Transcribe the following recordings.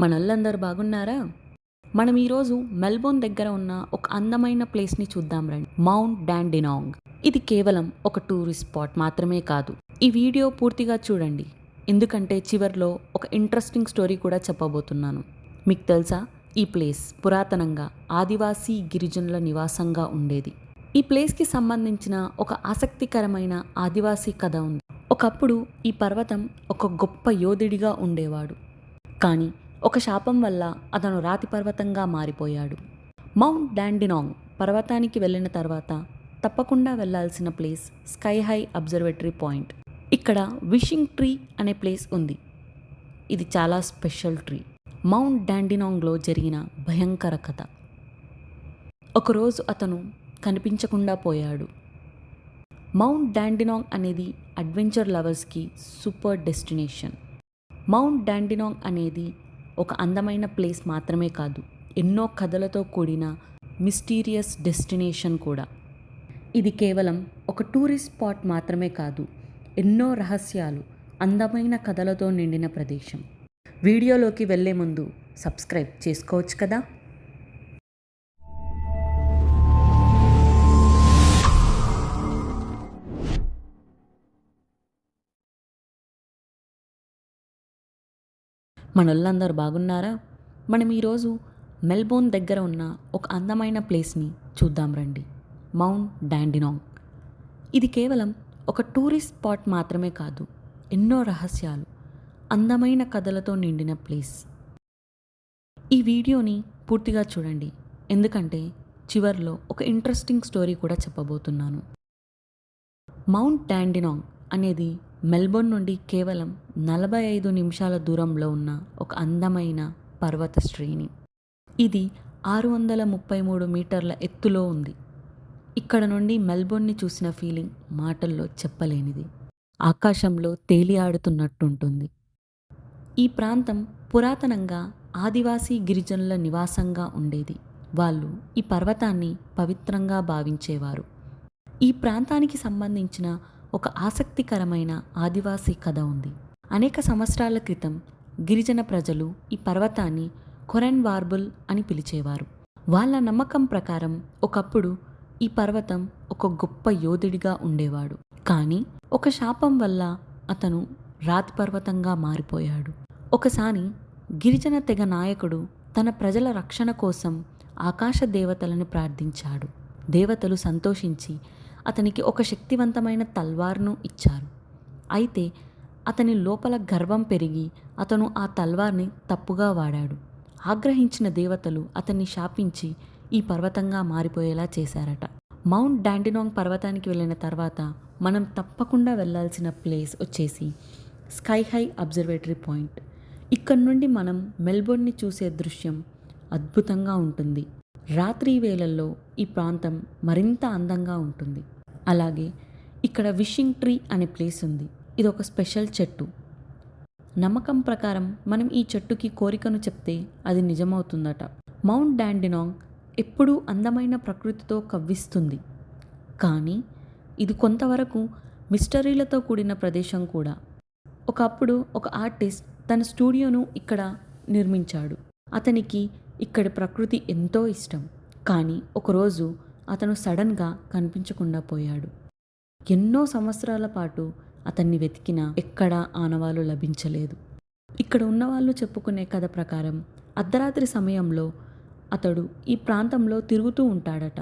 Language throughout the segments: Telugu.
మనల్లందరూ బాగున్నారా? మనం ఈరోజు మెల్బోర్న్ దగ్గర ఉన్న ఒక అందమైన ప్లేస్ని చూద్దాం రండి. Mount Dandenong. ఇది కేవలం ఒక టూరిస్ట్ స్పాట్ మాత్రమే కాదు. ఈ వీడియో పూర్తిగా చూడండి. ఎందుకంటే చివరిలో ఒక ఇంట్రెస్టింగ్ స్టోరీ కూడా చెప్పబోతున్నాను. మీకు తెలుసా? ఈ ప్లేస్ పురాతనంగా ఆదివాసీ గిరిజనుల నివాసంగా ఉండేది. ఈ ప్లేస్కి సంబంధించిన ఒక ఆసక్తికరమైన ఆదివాసీ కథ ఉంది. ఒకప్పుడు ఈ పర్వతం ఒక గొప్ప యోధుడిగా ఉండేవాడు. కానీ ఒక శాపం వల్ల అతను రాతి పర్వతంగా మారిపోయాడు. మౌంట్ డాండినాంగ్ పర్వతానికి వెళ్ళిన తర్వాత తప్పకుండా వెళ్ళాల్సిన place sky high observatory point. ఇక్కడ విషింగ్ ట్రీ అనే ప్లేస్ ఉంది. ఇది చాలా స్పెషల్ ట్రీ. మౌంట్ డాండినాంగ్లో జరిగిన భయంకర కథ. ఒకరోజు అతను కనిపించకుండా పోయాడు. మౌంట్ డాండినాంగ్ అనేది అడ్వెంచర్ లవర్స్కి సూపర్ డెస్టినేషన్. మౌంట్ డాండినాంగ్ అనేది ఒక అందమైన ప్లేస్ మాత్రమే కాదు ఎన్నో కథలతో కూడిన మిస్టీరియస్ డెస్టినేషన్ కూడా. ఇది కేవలం ఒక టూరిస్ట్ స్పాట్ మాత్రమే కాదు ఎన్నో రహస్యాలు అందమైన కథలతో నిండిన ప్రదేశం. వీడియోలోకి వెళ్ళే ముందు సబ్స్క్రైబ్ చేసుకోవచ్చు కదా? మనోళ్ళందరూ బాగున్నారా? మనం ఈరోజు మెల్బోర్న్ దగ్గర ఉన్న ఒక అందమైన ప్లేస్ని చూద్దాం రండి. Mount Dandenong. ఇది కేవలం ఒక టూరిస్ట్ స్పాట్ మాత్రమే కాదు ఎన్నో రహస్యాలు అందమైన కథలతో నిండిన ప్లేస్. ఈ వీడియోని పూర్తిగా చూడండి. ఎందుకంటే చివరిలో ఒక ఇంట్రెస్టింగ్ స్టోరీ కూడా చెప్పబోతున్నాను. మౌంట్ డాండినాంగ్ అనేది మెల్బోర్న్ నుండి కేవలం నలభై ఐదు నిమిషాల దూరంలో ఉన్న ఒక అందమైన పర్వత శ్రేణి. ఇది ఆరు వందల ముప్పై మూడు మీటర్ల ఎత్తులో ఉంది. ఇక్కడ నుండి మెల్బోర్న్ని చూసిన ఫీలింగ్ మాటల్లో చెప్పలేనిది. ఆకాశంలో తేలియాడుతున్నట్టుంటుంది ఈ ప్రాంతం పురాతనంగా ఆదివాసీ గిరిజనుల నివాసంగా ఉండేది. వాళ్ళు ఈ పర్వతాన్ని పవిత్రంగా భావించేవారు. ఈ ప్రాంతానికి సంబంధించిన ఒక ఆసక్తికరమైన ఆదివాసీ కథ ఉంది. అనేక సంవత్సరాల క్రితం గిరిజన ప్రజలు ఈ పర్వతాన్ని కొరెన్ వార్బుల్ అని పిలిచేవారు. వాళ్ళ నమ్మకం ప్రకారం ఒకప్పుడు ఈ పర్వతం ఒక గొప్ప యోధుడిగా ఉండేవాడు. కానీ ఒక శాపం వల్ల అతను రాతి పర్వతంగా మారిపోయాడు. ఒకసారి గిరిజన తెగ నాయకుడు తన ప్రజల రక్షణ కోసం ఆకాశ దేవతలను ప్రార్థించాడు. దేవతలు సంతోషించి అతనికి ఒక శక్తివంతమైన తల్వార్ను ఇచ్చారు. అయితే అతని లోపల గర్వం పెరిగి అతను ఆ తల్వార్ని తప్పుగా వాడాడు. ఆగ్రహించిన దేవతలు అతన్ని శాపించి ఈ పర్వతంగా మారిపోయేలా చేశారట. మౌంట్ డాండినాంగ్ పర్వతానికి వెళ్ళిన తర్వాత మనం తప్పకుండా వెళ్ళాల్సిన ప్లేస్ వచ్చేసి స్కై హై అబ్జర్వేటరీ పాయింట్. ఇక్కడ నుండి మనం మెల్బోర్న్ని చూసే దృశ్యం అద్భుతంగా ఉంటుంది. రాత్రి వేళల్లో ఈ ప్రాంతం మరింత అందంగా ఉంటుంది. అలాగే ఇక్కడ విషింగ్ ట్రీ అనే ప్లేస్ ఉంది. ఇది ఒక స్పెషల్ చెట్టు. నమ్మకం ప్రకారం మనం ఈ చెట్టుకి కోరికను చెప్తే అది నిజమవుతుందట. మౌంట్ డాండినాంగ్ ఎప్పుడూ అందమైన ప్రకృతితో కవ్విస్తుంది. కానీ ఇది కొంతవరకు మిస్టరీలతో కూడిన ప్రదేశం కూడా. ఒకప్పుడు ఒక ఆర్టిస్ట్ తన స్టూడియోను ఇక్కడ నిర్మించాడు. అతనికి ఇక్కడి ప్రకృతి ఎంతో ఇష్టం. కానీ ఒకరోజు అతను సడన్గా కనిపించకుండా పోయాడు. ఎన్నో సంవత్సరాల పాటు అతన్ని వెతికినా ఎక్కడా ఆనవాలు లభించలేదు. ఇక్కడ ఉన్నవాళ్ళు చెప్పుకునే కథ ప్రకారం అర్ధరాత్రి సమయంలో అతడు ఈ ప్రాంతంలో తిరుగుతూ ఉంటాడట.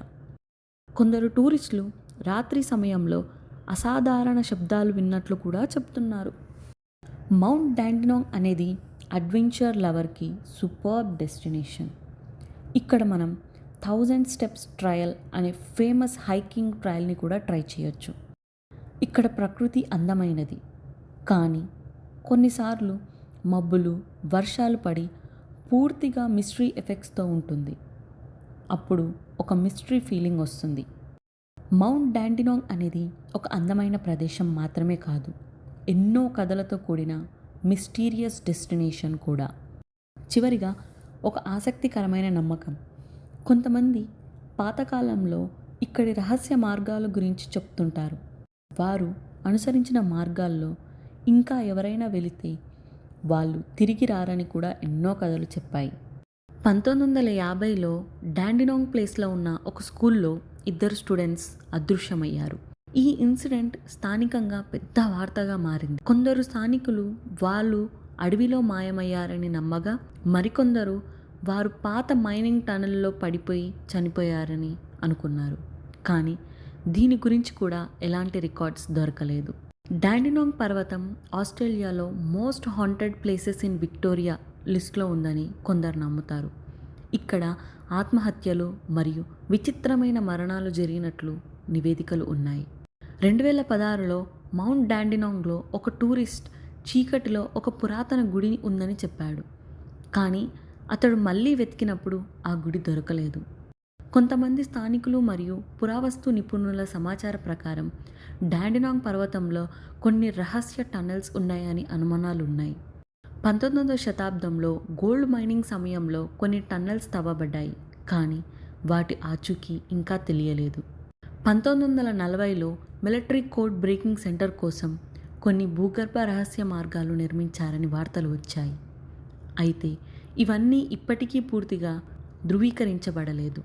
కొందరు టూరిస్టులు రాత్రి సమయంలో అసాధారణ శబ్దాలు విన్నట్లు కూడా చెప్తున్నారు. మౌంట్ డాండినాంగ్ అనేది అడ్వెంచర్ లవర్కి సూపర్ డెస్టినేషన్. ఇక్కడ మనం థౌజండ్ స్టెప్స్ ట్రయల్ అనే ఫేమస్ హైకింగ్ ట్రయల్ని కూడా ట్రై చేయొచ్చు. ఇక్కడ ప్రకృతి అందమైనది. కానీ కొన్నిసార్లు మబ్బులు వర్షాలు పడి పూర్తిగా మిస్టరీ ఎఫెక్ట్స్తో ఉంటుంది. అప్పుడు ఒక మిస్టరీ ఫీలింగ్ వస్తుంది. మౌంట్ డాండినాంగ్ అనేది ఒక అందమైన ప్రదేశం మాత్రమే కాదు. ఎన్నో కథలతో కూడిన మిస్టీరియస్ డెస్టినేషన్ కూడా. చివరిగా ఒక ఆసక్తికరమైన నమ్మకం. కొంతమంది పాతకాలంలో ఇక్కడి రహస్య మార్గాల గురించి చెప్తుంటారు. వారు అనుసరించిన మార్గాల్లో ఇంకా ఎవరైనా వెళితే వాళ్ళు తిరిగి రారని కూడా ఎన్నో కథలు చెప్పాయి. పంతొమ్మిది వందల యాభైలో డాండినాంగ్ ప్లేస్లో ఉన్న ఒక స్కూల్లో ఇద్దరు స్టూడెంట్స్ అదృశ్యమయ్యారు. ఈ ఇన్సిడెంట్ స్థానికంగా పెద్ద వార్తగా మారింది. కొందరు స్థానికులు వాళ్ళు అడవిలో మాయమయ్యారని నమ్మగా మరికొందరు వారు పాత మైనింగ్ టనల్లో పడిపోయి చనిపోయారని అనుకున్నారు. కానీ దీని గురించి కూడా ఎలాంటి రికార్డ్స్ దొరకలేదు. డాండినాంగ్ పర్వతం ఆస్ట్రేలియాలో most haunted places in Victoria లిస్ట్లో ఉందని కొందరు నమ్ముతారు. ఇక్కడ ఆత్మహత్యలు మరియు విచిత్రమైన మరణాలు జరిగినట్లు నివేదికలు ఉన్నాయి. రెండు వేల పదహారులో మౌంట్ డాండినాంగ్లో ఒక టూరిస్ట్ చీకటిలో ఒక పురాతన గుడి ఉందని చెప్పాడు. కానీ అతడు మళ్ళీ వెతికినప్పుడు ఆ గుడి దొరకలేదు. కొంతమంది స్థానికులు మరియు పురావస్తు నిపుణుల సమాచార ప్రకారం డాండినాంగ్ పర్వతంలో కొన్ని రహస్య టన్నెల్స్ ఉన్నాయని అనుమానాలు ఉన్నాయి పంతొమ్మిదవ శతాబ్దంలో గోల్డ్ మైనింగ్ సమయంలో కొన్ని టన్నెల్స్ తవ్వబడ్డాయి కానీ వాటి ఆచూకీ ఇంకా తెలియలేదు. పంతొమ్మిది వందల నలభైలో మిలిటరీ కోడ్ బ్రేకింగ్ సెంటర్ కోసం కొన్ని భూగర్భ రహస్య మార్గాలు నిర్మించారని వార్తలు వచ్చాయి. అయితే ఇవన్నీ ఇప్పటికీ పూర్తిగా ధృవీకరించబడలేదు.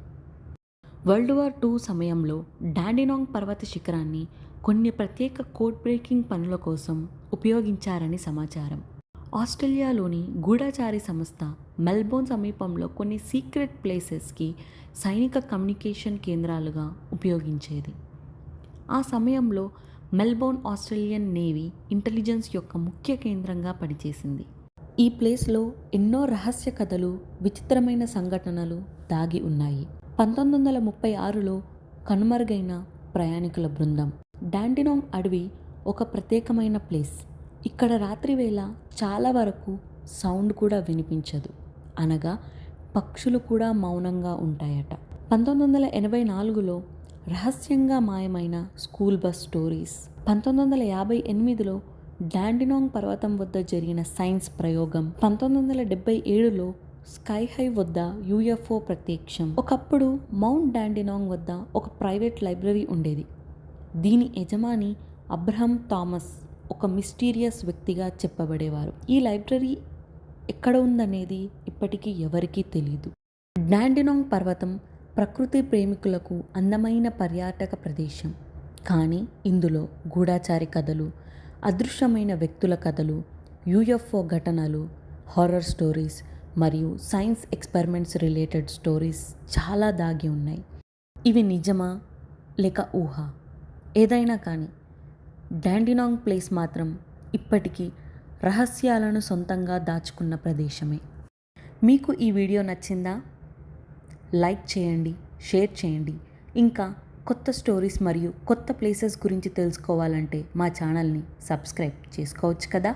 వరల్డ్ వార్ టూ సమయంలో డాండినాంగ్ పర్వత శిఖరాన్ని కొన్ని ప్రత్యేక కోడ్ బ్రేకింగ్ పనుల కోసం ఉపయోగించారని సమాచారం. ఆస్ట్రేలియాలోని గూఢచారి సంస్థ మెల్బోర్న్ సమీపంలో కొన్ని సీక్రెట్ ప్లేసెస్కి సైనిక కమ్యూనికేషన్ కేంద్రాలుగా ఉపయోగించేది. ఆ సమయంలో మెల్బోర్న్ ఆస్ట్రేలియన్ నేవీ ఇంటెలిజెన్స్ యొక్క ముఖ్య కేంద్రంగా పనిచేసింది. ఈ ప్లేస్లో ఎన్నో రహస్య కథలు విచిత్రమైన సంఘటనలు దాగి ఉన్నాయి. పంతొమ్మిది వందల ముప్పై ఆరులో కనుమరుగైన ప్రయాణికుల బృందం. డాండినాంగ్ అడవి ఒక ప్రత్యేకమైన ప్లేస్. ఇక్కడ రాత్రివేళ చాలా వరకు సౌండ్ కూడా వినిపించదు. అనగా పక్షులు కూడా మౌనంగా ఉంటాయట. పంతొమ్మిది వందల ఎనభై నాలుగులో రహస్యంగా మాయమైన స్కూల్ బస్ స్టోరీస్. పంతొమ్మిది వందల యాభై ఎనిమిదిలో డాండినాంగ్ పర్వతం వద్ద జరిగిన సైన్స్ ప్రయోగం. పంతొమ్మిది వందల డెబ్బై ఏడులో స్కై హై వద్ద యూఎఫ్ఓ ప్రత్యక్షం. ఒకప్పుడు మౌంట్ డాండినాంగ్ వద్ద ఒక ప్రైవేట్ లైబ్రరీ ఉండేది. దీని యజమాని అబ్రహం థామస్ ఒక మిస్టీరియస్ వ్యక్తిగా చెప్పబడేవారు. ఈ లైబ్రరీ ఎక్కడ ఉందనేది ఇప్పటికీ ఎవరికీ తెలియదు డాండినాంగ్ పర్వతం ప్రకృతి ప్రేమికులకు అందమైన పర్యాటక ప్రదేశం. కానీ ఇందులో గూఢాచారి కథలు అదృశ్యమైన వ్యక్తుల కథలు యూఎఫ్ఓ ఘటనలు హారర్ స్టోరీస్ మరియు సైన్స్ ఎక్స్పెరిమెంట్స్ రిలేటెడ్ స్టోరీస్ చాలా దాగి ఉన్నాయి. ఇవి నిజమా లేక ఊహ? ఏదైనా కానీ డాండినాంగ్ ప్లేస్ మాత్రం ఇప్పటికీ రహస్యాలను సొంతంగా దాచుకున్న ప్రదేశమే. మీకు ఈ వీడియో నచ్చిందా? లైక్ చేయండి షేర్ చేయండి. ఇంకా కొత్త స్టోరీస్ మరియు కొత్త ప్లేసెస్ గురించి తెలుసుకోవాలంటే మా ఛానల్ని సబ్స్క్రైబ్ చేసుకోవచ్చు కదా?